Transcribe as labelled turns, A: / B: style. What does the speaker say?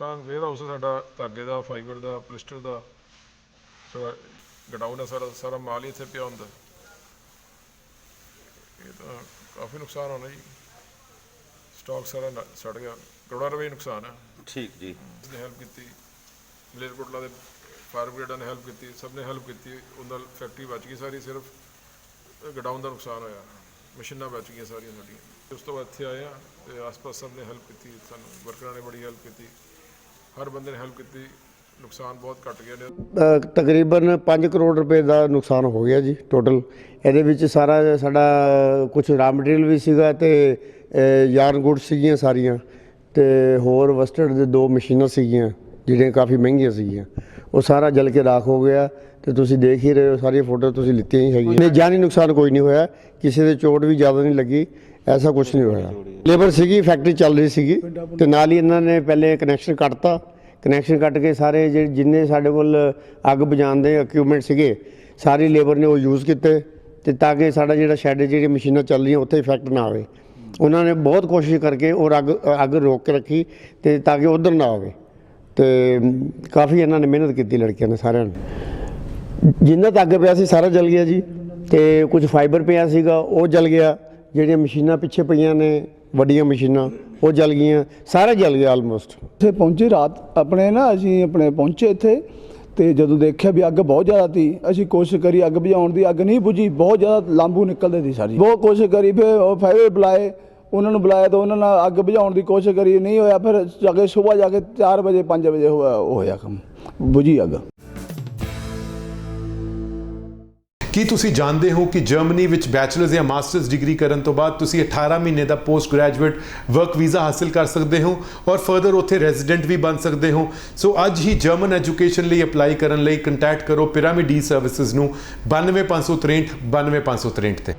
A: ਨੁਕਸਾਨ wear house ਸਾਡਾ ਧਾਗੇ ਦਾ ਫਾਈਬਰ ਦਾ ਪਲਿਸਟਰ ਦਾ ਸਾਰਾ ਗਡਾਊਨ ਹੈ ਸਾਰਾ ਸਾਰਾ ਮਾਲ ਹੀ ਇੱਥੇ ਪਿਆ ਹੁੰਦਾ। ਇਹ ਤਾਂ ਕਾਫੀ ਨੁਕਸਾਨ ਹੋਣਾ ਜੀ। ਸਟਾਕ ਸਾਰਾ ਨ- ਸੜ ਗਿਆ। ਕਰੋੜਾਂ ਰੁਪਏ ਨੁਕਸਾਨ ਹੈ।
B: ਠੀਕ ਜੀ।
A: ਨੇ ਹੈਲਪ ਕੀਤੀ। ਮਲੇਰਕੋਟਲਾ ਦੇ ਫਾਇਰ ਬ੍ਰਿਗੇਡਾਂ ਨੇ ਹੈਲਪ ਕੀਤੀ ਸਭ ਨੇ ਹੈਲਪ ਕੀਤੀ। ਉਹਨਾਂ ਫੈਕਟਰੀ ਬਚ ਗਈ ਸਾਰੀ ਸਿਰਫ ਗਡਾਊਨ ਦਾ ਨੁਕਸਾਨ ਹੋਇਆ। ਮਸ਼ੀਨਾਂ ਬਚ ਗਈਆਂ ਸਾਰੀਆਂ ਸਾਡੀਆਂ। ਉਸ ਤੋਂ ਬਾਅਦ ਇੱਥੇ ਆਏ ਆ ਤੇ ਆਸ-ਪਾਸ ਸਭ ਨੇ ਹੈਲਪ ਕੀਤੀ। ਸਾਨੂੰ ਵਰਕਰਾਂ ਨੇ ਬੜੀ ਹੈਲਪ ਕੀਤੀ। ਹਰ ਬੰਦੇ ਨੇ ਹੈਲਪ ਕੀਤੀ ਨੁਕਸਾਨ ਬਹੁਤ ਘਟ ਗਿਆ ਨੇ।
C: ਅ, ਤਕਰੀਬਨ 5 ਕਰੋੜ ਰੁਪਏ ਦਾ ਨੁਕਸਾਨ ਹੋ ਗਿਆ ਜੀ ਟੋਟਲ ਇਹਦੇ ਵਿੱਚ ਸਾਰਾ ਸਾਡਾ ਕੁਝ ਰਾ ਮਟੀਰੀਅਲ ਵੀ ਸੀਗਾ ਤੇ ਯਾਰਨ ਗੁੱਡ ਸੀਗੀਆਂ ਸਾਰੀਆਂ ਤੇ ਹੋਰ ਵਸਟਰਡ ਦੇ ਦੋ ਮਸ਼ੀਨਾਂ ਸੀਗੀਆਂ। ਜਿਹੜੀਆਂ ਕਾਫੀ ਮਹਿੰਗੀਆਂ ਸੀਗੀਆਂ। ਉਹ ਸਾਰਾ ਜਲ ਕੇ ਰਾਖ ਹੋ ਗਿਆ ਤੇ ਤੁਸੀਂ ਦੇਖ ਹੀ ਰਹੇ ਹੋ, ਸਾਰੀਆਂ ਫੋਟੋ ਤੁਸੀਂ ਲਿੱਤੀਆਂ ਹੀ ਹੈਗੀਆਂ। ਨਹੀਂ, ਜਾਨੀ ਨੁਕਸਾਨ ਕੋਈ ਨਹੀਂ ਹੋਇਆ। ਕਿਸੇ ਦੇ ਚੋਟ ਵੀ ਜ਼ਿਆਦਾ ਨਹੀਂ ਲੱਗੀ, ਐਸਾ ਕੁਝ ਨਹੀਂ ਹੋਇਆ। ਲੇਬਰ ਸੀਗੀ, ਫੈਕਟਰੀ ਚੱਲ ਰਹੀ ਸੀਗੀ ਤੇ ਨਾਲ ਹੀ ਇਹਨਾਂ ਨੇ ਪਹਿਲੇ ਕਨੈਕਸ਼ਨ ਕੱਟਤਾ। ਕਨੈਕਸ਼ਨ ਕੱਟ ਕੇ ਸਾਰੇ ਜਿਹੜੇ ਜਿੰਨੇ ਸਾਡੇ ਕੋਲ ਅੱਗ ਬੁਝਾਉਣ ਦੇ ਇਕਵਿਪਮੈਂਟ ਸੀਗੇ, ਸਾਰੀ ਲੇਬਰ ਨੇ ਉਹ ਯੂਜ਼ ਕੀਤੇ ਤੇ ਤਾਂ ਕਿ ਸਾਡਾ ਜਿਹੜਾ ਸ਼ੈੱਡ ਜਿਹੜੀ ਮਸ਼ੀਨਾਂ ਚੱਲ ਰਹੀਆਂ, ਉੱਥੇ ਇਫੈਕਟ ਨਾ ਆਵੇ। ਉਹਨਾਂ ਨੇ ਬਹੁਤ ਕੋਸ਼ਿਸ਼ ਕਰਕੇ ਉਹ ਅੱਗ ਅੱਗ ਰੋਕ ਕੇ ਰੱਖੀ ਤੇ ਤਾਂ ਕਿ ਉਧਰ ਨਾ ਆਵੇ। ਤੇ ਕਾਫੀ ਇਹਨਾਂ ਨੇ ਮਿਹਨਤ ਕੀਤੀ ਲੜਕੀਆਂ ਨੇ ਸਾਰਿਆਂ ਨੇ। ਜਿੰਨਾ ਤੱਕ ਪਿਆ ਸੀ ਸਾਰਾ ਜਲ ਗਿਆ ਜੀ ਤੇ ਕੁਝ ਫਾਈਬਰ ਪਿਆ ਸੀਗਾ, ਉਹ ਜਲ ਗਿਆ। ਜਿਹੜੀਆਂ ਮਸ਼ੀਨਾਂ ਪਿੱਛੇ ਪਈਆਂ ਨੇ, ਵੱਡੀਆਂ ਮਸ਼ੀਨਾਂ, ਉਹ ਜਲ ਗਈਆਂ। ਸਾਰਾ ਜਲ ਗਿਆ ਆਲਮੋਸਟ
D: ਇੱਥੇ ਪਹੁੰਚੇ ਰਾਤ, ਆਪਣੇ ਨਾ ਅਸੀਂ ਆਪਣੇ ਪਹੁੰਚੇ ਇੱਥੇ ਤੇ ਜਦੋਂ ਦੇਖਿਆ ਵੀ ਅੱਗ ਬਹੁਤ ਜ਼ਿਆਦਾ ਸੀ, ਅਸੀਂ ਕੋਸ਼ਿਸ਼ ਕਰੀ ਅੱਗ ਬੁਝਾਉਣ ਦੀ, ਅੱਗ ਨਹੀਂ ਬੁਝੀ, ਬਹੁਤ ਜ਼ਿਆਦਾ ਲਾਂਬੂ ਨਿਕਲਦੇ ਸੀ ਸਾਰੀ। ਬਹੁਤ ਕੋਸ਼ਿਸ਼ ਕਰੀ, ਫਿਰ ਉਹ ਫਾਇਰ ਬੁਲਾਏ ਉਹਨਾਂ ਨੂੰ ਬੁਲਾਇਆ ਤਾਂ ਉਹਨਾਂ ਨਾਲ ਅੱਗ ਬੁਝਾਉਣ ਦੀ ਕੋਸ਼ਿਸ਼ ਕਰੀ, ਨਹੀਂ ਹੋਇਆ ਫਿਰ ਜਾ ਕੇ ਸਵੇਰ ਜਾ ਕੇ 4 ਵਜੇ 5 ਵਜੇ ਹੋਇਆ, ਉਹ ਹੋਇਆ ਕੰਮ, ਬੁਝੀ ਅੱਗ।
E: ਕੀ ਤੁਸੀਂ ਜਾਣਦੇ ਹੋ ਕਿ ਜਰਮਨੀ ਵਿੱਚ ਬੈਚਲਰਸ ਜਾਂ ਮਾਸਟਰਸ ਡਿਗਰੀ ਕਰਨ ਤੋਂ ਬਾਅਦ ਤੁਸੀਂ 18 ਮਹੀਨੇ ਦਾ ਪੋਸਟ ਗ੍ਰੈਜੂਏਟ ਵਰਕ ਵੀਜ਼ਾ ਹਾਸਲ ਕਰ ਸਕਦੇ ਹੋ ਔਰ ਫਰਦਰ ਉੱਥੇ ਰੈਜ਼ੀਡੈਂਟ ਵੀ ਬਣ ਸਕਦੇ ਹੋ? ਸੋ ਅੱਜ ਹੀ ਜਰਮਨ ਐਜੂਕੇਸ਼ਨ ਲਈ ਅਪਲਾਈ ਕਰਨ ਲਈ ਕੰਟੈਕਟ ਕਰੋ ਪਿਰਾਮਿਡ ਈ ਸਰਵਿਸਿਜ਼ ਨੂੰ 92563 92563 ਤੇ।